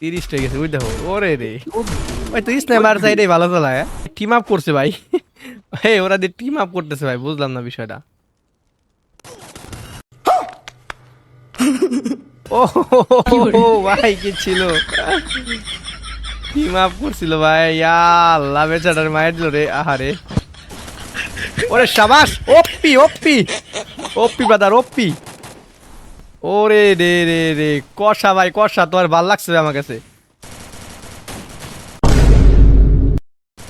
তিরিশ হয়ে গেছে, বুঝতে ওরে রে। ওই তো স্নাইপার সাইডে ভালো চালায় টিম আপ করছে ভাই। হে ওরা দিয়ে টিম আপ করতেছে ভাই, বুঝলাম না বিষয়টা। ও, ভাই, কি ছিল? টিম আপ করছিল ভাই আল্লাহ, বেচারার মায়ের দিল রে, আহারে। ওরে সাবাস ওপি ওপি ওপি বাদার ওপি ওরে রে রে রে, কষা ভাই, কষা, তোমার ভালো লাগছে আমার কাছে।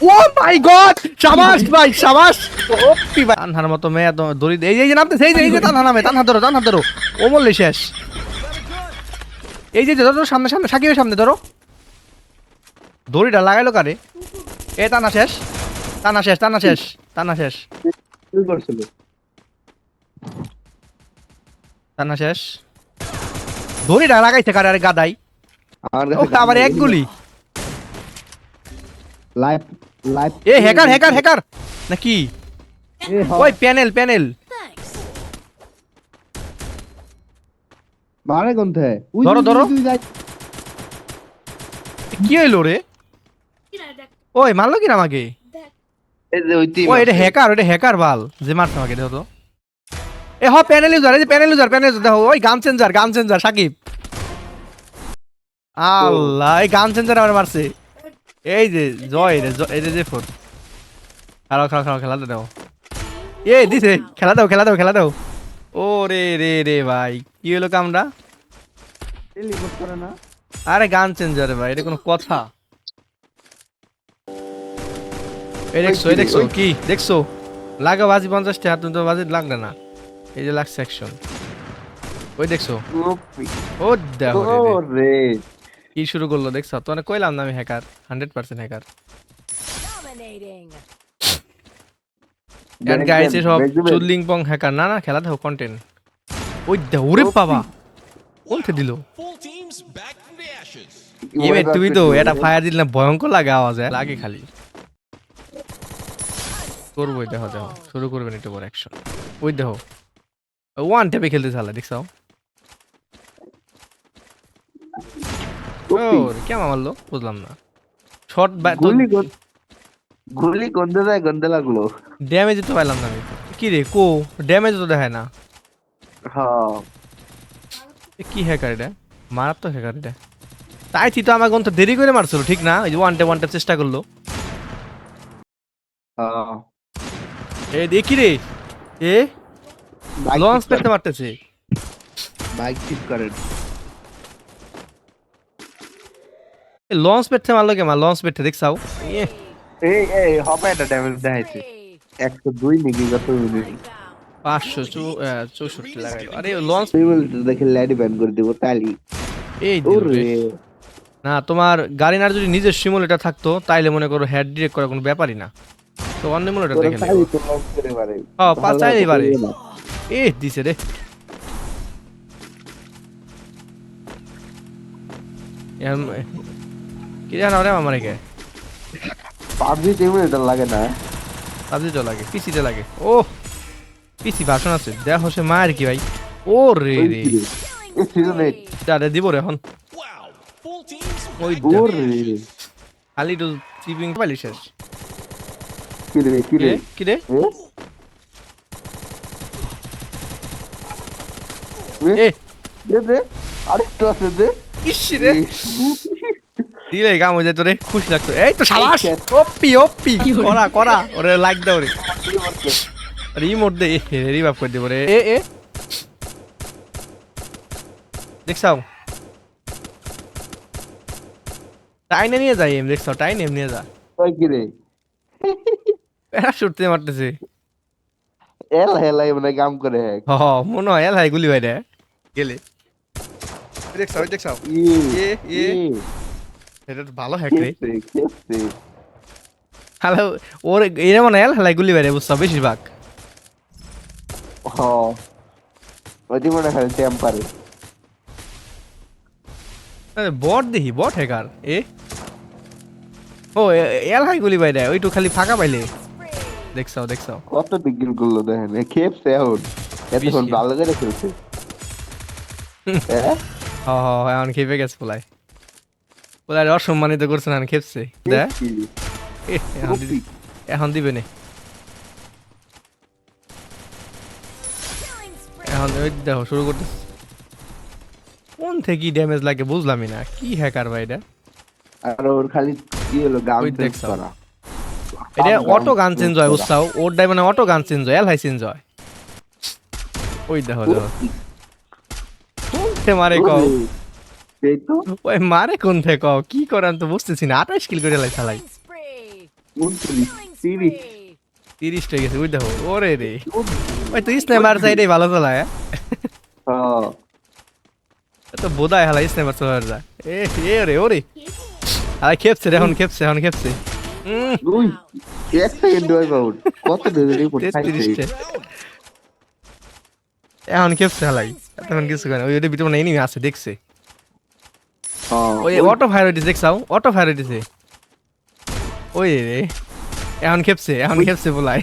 ও মাই গড শাবাশ ভাই শাবাশ ওপি ভাই, তানহার মতো মেয়ে তো দড়ি এই যে- নামতেছে, এই যে এই যে, তানহা নামে, তানহা ধরো তানহা ধরো। ও মরলে শেষ। এই যে ধরো, সামনে সামনে, সাকিবের সামনে, ধরো। দড়িটা লাগাইলো কারে? এ টানা শেষ টানা শেষ টানা শেষ টানা শেষ। টানা শেষ। দড়িটা লাগাইছে কারে আরে গাদাই। আবার এক গুলি। লাইভ লাইভ এ হ্যাকার হ্যাকার হ্যাকার নাকি ওই প্যানেল প্যানেল। মারে থেকে ধরো, ধরো। কি হইল রে? ওই মারলো কিনা আমাকে? ওই এটা হ্যাকার ওটা হ্যাকার বাল যে মারছে আমাকে দেখো তো। এ হ প্যানেল ইউজার এই যে প্যানেল ইউজার প্যানেল দেখো, ওই গান চেঞ্জার গান চেঞ্জার সাকিব। আল্লাহ, এই গান চেঞ্জার আমার মারছে। এই যে, জয় রে এই যে ফোর খেলাও খেলাও খেলাও খেলাতে দাও। এ, দিছে, খেলা দাও খেলা দাও খেলা দাও। ও রে রে রে, ভাই, কি হলো কামটা? আরে গান চেঞ্জার ভাই, এটা কোনো কথা। এই দেখছ এই দেখছ, কি? দেখছ? লাগা বাজি পঞ্চাশ টাকা তুমি তো বাজি লাগলে না। এই যে লাগছে অ্যাকশন ওই দেখছ? ও দেখো রে কি শুরু করল দেখছ? তো অনেক কইলাম না আমি hacker hundred percent hacker Dominating. And guys সব চুদলিং পং হ্যাকার না না খেলা দেখো কন্টেন্ট ওই দেখো ওরে বাবা! কোনতে দিল. এবার তুমি তো এটা ফায়ার দিলে ভয়ঙ্কর লাগে আওয়াজ। লাগে খালি। করবোই দেখো দেখো। শুরু করবেন একটু পর অ্যাকশন ওই দেখো। ওয়ান টেপে খেলতে চালা দেখছ? ও কেমন মারলো বুঝলাম না। শর্ট গুলি গন্ধে যায় গন্ধে লাগল। ড্যামেজ তো পাইলাম না কি রে কো? ড্যামেজ তো দেখায় না। হ্যাঁ। এ কি হ্যাকার এটা? মারাত্মক হ্যাকার এটা। তাই তো আমার গন্ত দেরি করে মারছিল ঠিক না? এই যে ওয়ান টে ওয়ান টে চেষ্টা করল। হ্যাঁ। এ দেখি রে? এ? লঞ্চ করতে পারতেছে। বাইক ঠিক করেন লঞ্চ পেটতে মারলো কে মার লঞ্চ পেটতে দেখছাও এ, এই এই হবে এটা ড্যামেজ দেখাইছে। Three. একশো দুই নাকি কত পাঁচশো চৌষট্টি লাগাইলো। আরে লঞ্চ দেখে ল্যাডি ব্যান করে দিব তালি। এই। না তোমার গাড়িনার যদি নিজের সিমুলেটার থাকতো তাইলে মনে করো হেড ডিরেক্ট করার কোনো ব্যাপারই না। তো অন্য সিমুলেটার তোরা দেখে তালি তো লঞ্চ করে পারে হ্যাঁ, পাঁচ চাইলেই পারে। না। দিছে রে কি জানো রে আমার কে পাবজি টিমে এটা লাগে না পাবজি তো লাগে পিসিতে লাগে ও পিসি ভাষণ আছে দেখো সে মায়ের কি ভাই ও রে রে কি রে? এই season eight, আরে দিব রে এখন ওই। খালি তো চিপিং পাইলি শেষ কি রে, কি রে? কি রে এ? এ? এ দে, দে। আরেকটু আছে দে। ইস রে। দিলে কাম হয়ে যেত রে খুশি লাগতো। এই তো সাবাস! ওপি ওপি করা করা ওরে লাইক দাও রে। আরে ইমোট দে রিভাইভ করে দেব রে। এ এ। দেখছাও টাইনে নিয়ে যাই এম দেখছাও টাইনে এম নিয়ে যা ওই কি রে? প্যারাশুট দিয়ে মারতেছে। এল হেলাই মানে কাম করে হ্যাক। হ হ, মনে হয় এলাই গুলি ভাই রে। গেলে। দেখছাও দেখছাও এ এ। এটা ভালো হ্যাক রে। খেপছে, খেপছে। হ্যালো ওর এরা মনে হয় হেলাই গুলি ভাই বুঝছ বেশিরভাগ। ওইটি মনে হয় টেম্পারে। বট দেখি বট হ্যাকার এ। ও এল হাই গুলি ওইটু খালি ফাঁকা পাইলে। দেখছাও দেখছাও কত ডিগ্রি করল দেখেন খেপছে এখন। এতক্ষণ। ভালো করে খেলছে? হ হ এখন খেপে গেছে পোলাই বলে অসম্মানিত করছে না খেপছে। এখন দিবে। নে। এখন ওই দেখো শুরু করতে কোন থেকে ড্যামেজ লাগে বুঝলামই না। কি হ্যাকার ভাই এটা? আর ওর খালি কি হলো গান প্রেস করা। এটা অটো গান চেঞ্জ হয়। বুঝছাও ওর ডাই মানে অটো গান চেঞ্জ হয় এল হাই চেঞ্জ হয়। ওই দেখো দেখো। কোনতে মারে কও? তো। ওই মারে কোন থেকে কও? কি করে আমি তো বুঝতেছি না। আঠাশ কিল করে লাই spree. তিরিশ। হয়ে গেছে ওই দেখো ওরে রে। ওই তো স্নাইপার সাইডেই ভালো চালায় হ্যাঁ। তো বোধায় হালা স্নাইপার চালার যা। এ এ রে ওরে। আরে খেপছে রে এখন খেপছে এখন খেপছে। উই, এক সেকেন্ড ওয়াইপ আউট কত দেবে রিপোর্ট তেত্রিশটে। এখন খেপছে হালাই। কিছু করে ওই ওটা ভিতরে এনিমি আছে দেখছে। ওই অটো ফায়ার হইতেছে দেখছাও অটো ফায়ার হইতেছে। ওই রে। এখন খেপছে এখন খেপছে বলাই।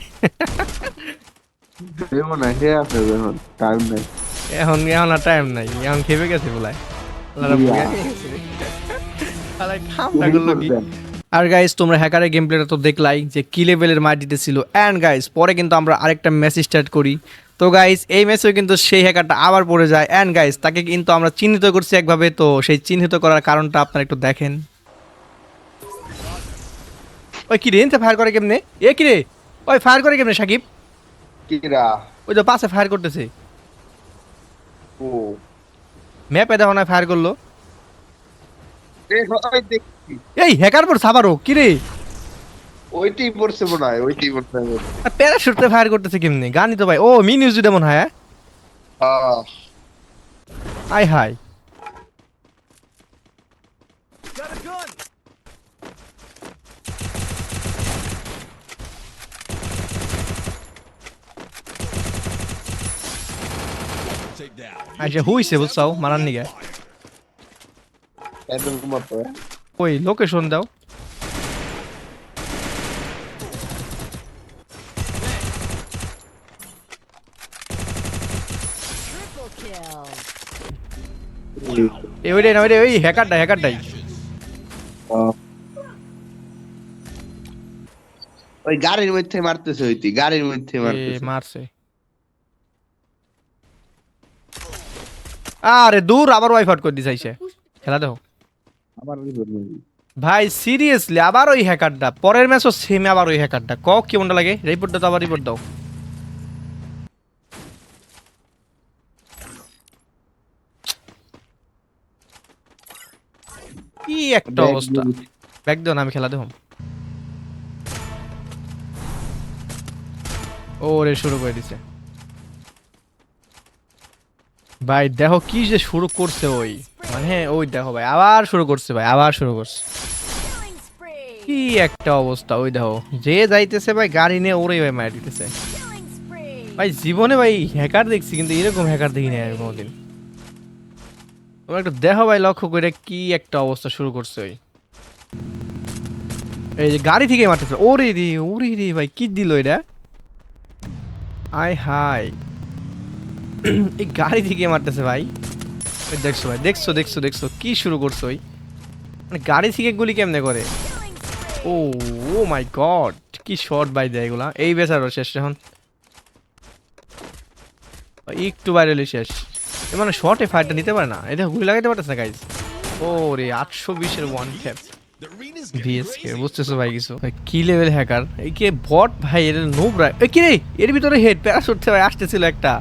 এখন এখন আর টাইম নাই এখন খেপে গেছে বলাই। আর গাইস তোমরা হ্যাকারের গেম প্লেটা তো দেখলাই যে কি লেভেলের মার দিতেছিল। অ্যান্ড গাইস পরে কিন্তু আমরা আরেকটা ম্যাচ স্টার্ট করি। তো গাইস এই ম্যাচেও কিন্তু সেই হ্যাকারটা আবার পড়ে যায়। অ্যান্ড গাইস তাকে কিন্তু আমরা চিহ্নিত করছি একভাবে। তো সেই চিহ্নিত করার কারণটা আপনারা একটু দেখেন। ওই কি রে এনতে ফায়ার করে কেমনে? এ কি রে? ওই ফায়ার করে কেমনে সাকিব? কিরা? ওই তো পাশে ফায়ার করতেছে। ও। ম্যাপে দেখো না ফায়ার করল। এই হ্যাকার পর সাবারও কি রে? ওইটাই পড়ছে মনে হয় ওইটাই পড়ছে। প্যারাশুটে ফায়ার করতেছে কেমনে? গানই তো ভাই। ও মি নিউজ যেমন হয় হ্যাঁ? আই হাই. আচ্ছা হুইছে বুঝছাও মারার নিগে। ওই লোকেশন দাও। এই ওইটাই না ওইটাই ওই হ্যাকারটা হ্যাকারটাই। ওই গাড়ির মধ্যে মারতেছে ওইটি গাড়ির মধ্যে এ, মারতেছে। মারছে। আরে দূর আবার ওয়াইফ আউট করে দিছে খেলা দেখো। আবার। ভাই সিরিয়াসলি আবার ওই হ্যাকারটা পরের ম্যাচও সেম আবার ওই হ্যাকারটা ক কি মনটা লাগে? রিপোর্ট দাও তো আবার রিপোর্ট দাও। কি একটা অবস্থা। ব্যাক দিও না আমি খেলা দেখো ওরে শুরু করে দিছে। ভাই দেখো কি যে শুরু করছে ওই। মানে ওই দেখো ভাই আবার শুরু করছে ভাই আবার শুরু করছে। কি একটা অবস্থা ওই দেখো। যে যাইতেছে ভাই গাড়ি নিয়ে ওরে ভাই মার দিতেছে। ভাই জীবনে ভাই হ্যাকার দেখছি কিন্তু এরকম হ্যাকার দেখি না এরকম দিন তোমরা একটু দেখো ভাই লক্ষ্য করে কি একটা অবস্থা শুরু করছে ওই। এই যে গাড়ি থেকে মারতেছে। ওরে রে ওরে রে ভাই, কি দিল এটা? আই হাই এই গাড়ি থেকে মারতেছে ভাই। দেখছ ভাই, দেখছ দেখছ দেখছ, কি শুরু করছ ওই। মানে গাড়ি থেকে গুলি কেমনে করে? ও ও মাই গড, কি শর্ট বাই দেয় এগুলা। এই বেচারও শেষ এখন। একটু বাইরে শেষ। মানে শর্টে ফায়ারটা নিতে পারে না। এটা গুলি লাগাইতে পারতেছে না গাইজ ও রে আটশো বিশের one tap The arena's VS getting কে বুঝতেছো ভাই কিছু? কি লেভেল হ্যাকার এই কে বট ভাই, এর নোব রাই এই কি রে? এর ভিতরে হেড প্যারাশুট ভাই, আসতেছিল একটা।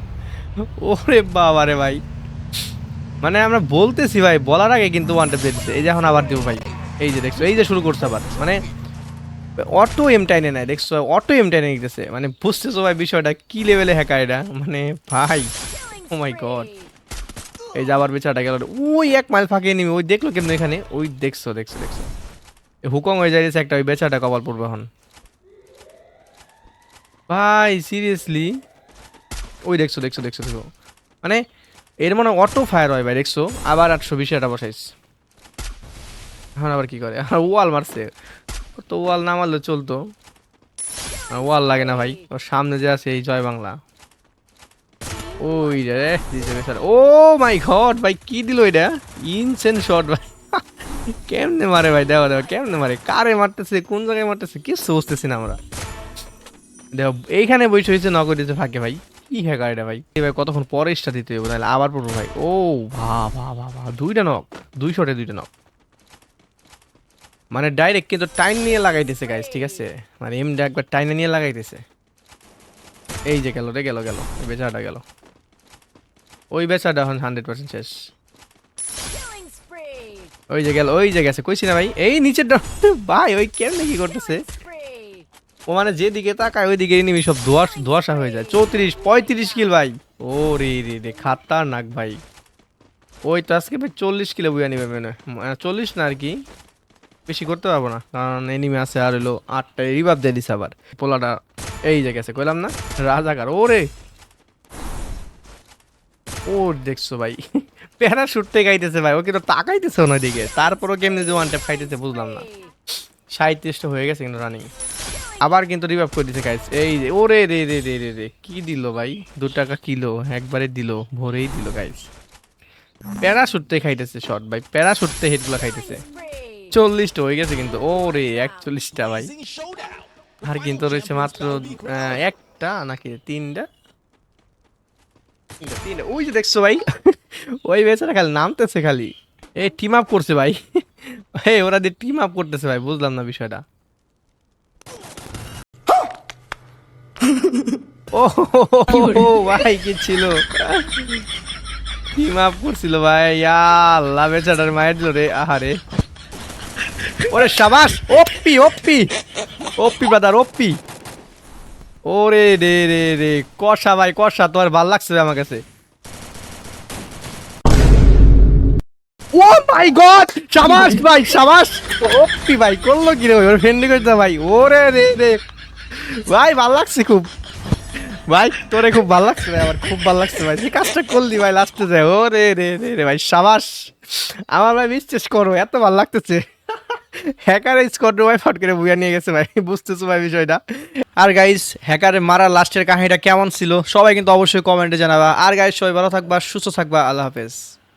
ওরে বাবা রে ভাই। মানে আমরা বলতেছি ভাই, বলার আগে কিন্তু ওয়ান ট্যাপ দিচ্ছে এই যে এখন আবার দিব ভাই। এই যে দেখছ, এই যে শুরু করছে আবার। মানে অটো এম টাইনে নাই, দেখছ? অটো এম টাইনে নিতেছে। মানে বুঝতেছো ভাই বিষয়টা, কি লেভেলে হ্যাকার এটা? মানে ভাই my God. spree. এই যে আবার বেচারাটা গেল। ওই এক মাইল ফাঁকে নিবি ওই দেখল কেমন এখানে? ওই দেখছ দেখছ দেখছ। হুকং হয়ে যাইছে একটা, ওই বেচারাটা কপাল পড়বে এখন। ভাই সিরিয়াসলি ওই দেখছ দেখছ দেখছ, দেখো। মানে এর মানে অটো ফায়ার হয় ভাই, দেখছ? আবার আটশো বিশ এটা বসাইস এখন আবার কি করে? আর ওয়াল মারছে। তো ওয়াল না মারলে চলতো। ওয়াল লাগে না ভাই। ওর সামনে যে আছে এই জয় বাংলা। ওই রে ও মাই গড, ভাই, কি দিল এটা? ইনসেন শট ভাই। কেমনে মারে ভাই দেখো দেখো কেমনে মারে? কারে মারতেছে, কোন জায়গায় মারতেছে কিছু বুঝতেছি না আমরা। দেখো, এইখানে বসে হয়েছে নগদ দিতে ফাঁকে, ভাই। কি হ্যাকার এটা, ভাই? ভাই, কতক্ষণ পরে স্টা দিতে হবে নাহলে আবার পড়ব, ভাই। ও, ভা ভা ভা ভা, দুইটা নক দুই শটে দুইটা নক মানে ডাইরেক্ট কিন্তু টাইম নিয়ে লাগাইতেছে গাইস ঠিক আছে? মানে এমনি একবার টাইনে নিয়ে লাগাইতেছে। এই যে গেল রে, গেল গেল বেচারাটা গেল। ওই বেচারাটা এখন হান্ড্রেড পার্সেন্ট শেষ। ওই যে গেল ওই যে গেছে কইছি না ভাই এই নিচের ভাই ওই কেমনে কি করতেছে? ও মানে যেদিকে তাকায় ওই দিকে এনিমি সব ধোয়াশ ধোয়াশা হয়ে যায়। চৌত্রিশ পঁয়ত্রিশ কিল ভাই। ও রে রে রে খাতারনাক ভাই। ওই তো আজকে ভাই চল্লিশ কিলো বুয়া নিবে মানে চল্লিশ না আর কি? বেশি করতে পারব না কারণ এনিমি আছে আর হলো আটটা রিভাব দিয়ে দিছে আবার। পোলাটা এই যে গেছে কইলাম না? রাজাকার ও রে ও দেখছ ভাই। প্যারাশুট থেকে গাইতেছে ভাই ও কিন্তু তাকাইতেছে ওনাদিকে। তারপরও কেমনি যে ওয়ান ট্যাপ খাইতেছে বুঝলাম না। সাঁত্রিশটা হয়ে গেছে কিন্তু রানিং আবার কিন্তু রিভাইভ করে দিতে গাইস এই যে, ওরে রে রে রে রে রে, কি দিল ভাই? দু টাকা কিলো, একবারে দিল, ভরেই দিল গাইস প্যারাশুটতে খাইতেছে শর্ট ভাই, প্যারা প্যারাশুটতে হেডগুলো খাইতেছে। চল্লিশটা হয়ে গেছে কিন্তু ও রে একচল্লিশটা ভাই। আর কিন্তু রয়েছে মাত্র একটা নাকি তিনটা? ওই যে দেখছ ভাই ওই বেচারা খালি নামতেছে খালি। এই টিম আপ করছে ভাই। এই ওরা দিয়ে টিম আপ করতেছে ভাই বুঝলাম না বিষয়টা। ও ভাই কি ছিল? টিম আপ করছিল ভাই আল্লাহ বেচারার মায়ের দিল রে আহারে। ওরে সাবাস ওপি ওপি ওপি ব্রাদার ওপি ওরে রে রে রে। কষা ভাই, কষা। তোমার ভালো লাগছে আমার কাছে। Oh my god! সাবাস ভাই, সাবাস! ওপি ভাই, করল কি রে? ওর ফ্রেন্ডলি করতে ভাই। ওরে রে রে। ভাই, ভালো লাগছে খুব। ভাই, তোরে খুব ভালো লাগছে ভাই, আমার খুব ভালো লাগছে ভাই। যে কাজটা করলি ভাই, লাস্টে যায় ও রে রে রে ভাই, সাবাস। আমার ভাই বিশ্বাস করো, এত ভালো লাগতেছে। হ্যাকার স্কোয়াড ভাই ফট করে বুয়া নিয়ে গেছে ভাই, বুঝতেছো ভাই বিষয়টা? আর গাইস হ্যাকারে মারা লাস্টের কাহিনীটা কেমন ছিল? সবাই কিন্তু অবশ্যই কমেন্টে জানাবা। আর গাইস সবাই ভালো থাকবা, সুস্থ থাকবা, আল্লাহ হাফেজ।